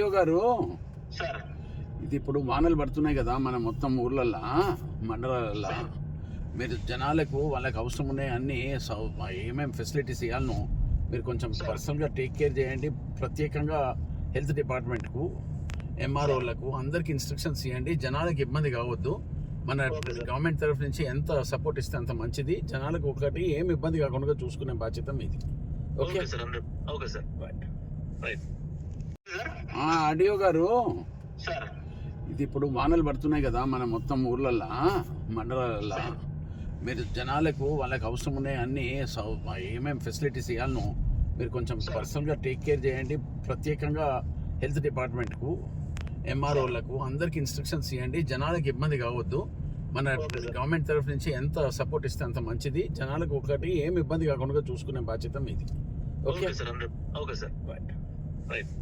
గారు. సార్. ఇది ఇప్పుడు వానలు పడుతున్నాయి కదా మన మొత్తం ఊర్లల్లో మండలాలల్లో. మీరు జనాలకు వాళ్ళకి అవసరం ఉన్నాయి అన్ని ఏమేమి ఫెసిలిటీస్ ఇవ్వాలనో మీరు కొంచెం పర్సనల్గా టేక్ కేర్ చేయండి. ప్రత్యేకంగా హెల్త్ డిపార్ట్మెంట్కు ఎంఆర్ఓలకు అందరికి ఇన్స్ట్రక్షన్స్ ఇవ్వండి జనాలకు ఇబ్బంది కావద్దు. మన. గవర్నమెంట్ తరఫు నుంచి ఎంత సపోర్ట్ ఇస్తే అంత మంచిది. జనాలకు ఒకటి ఏం ఇబ్బంది కాకుండా చూసుకునే బాధ్యత మీది. Okay sir okay sir. Right right audio garu. Sir. ఇది ఇప్పుడు వానలు పడుతున్నాయి కదా మన మొత్తం ఊర్లల్లో మండలాలల్లో. మీరు జనాలకు వాళ్ళకి అవసరం ఉన్నాయి అన్ని ఏమేమి ఫెసిలిటీస్ ఇవ్వాలనో మీరు కొంచెం. పర్సనల్గా టేక్ కేర్ చేయండి. ప్రత్యేకంగా హెల్త్ డిపార్ట్మెంట్కు ఎంఆర్ఓలకు అందరికి ఇన్స్ట్రక్షన్స్ ఇవ్వండి. జనాలకు ఇబ్బంది కావద్దు. మన. గవర్నమెంట్ తరఫు నుంచి ఎంత సపోర్ట్ ఇస్తే అంత మంచిది. జనాలకు ఒకటి ఏం ఇబ్బంది కాకుండా చూసుకునే బాధ్యత మీది. Okay? Sir okay sir. Right right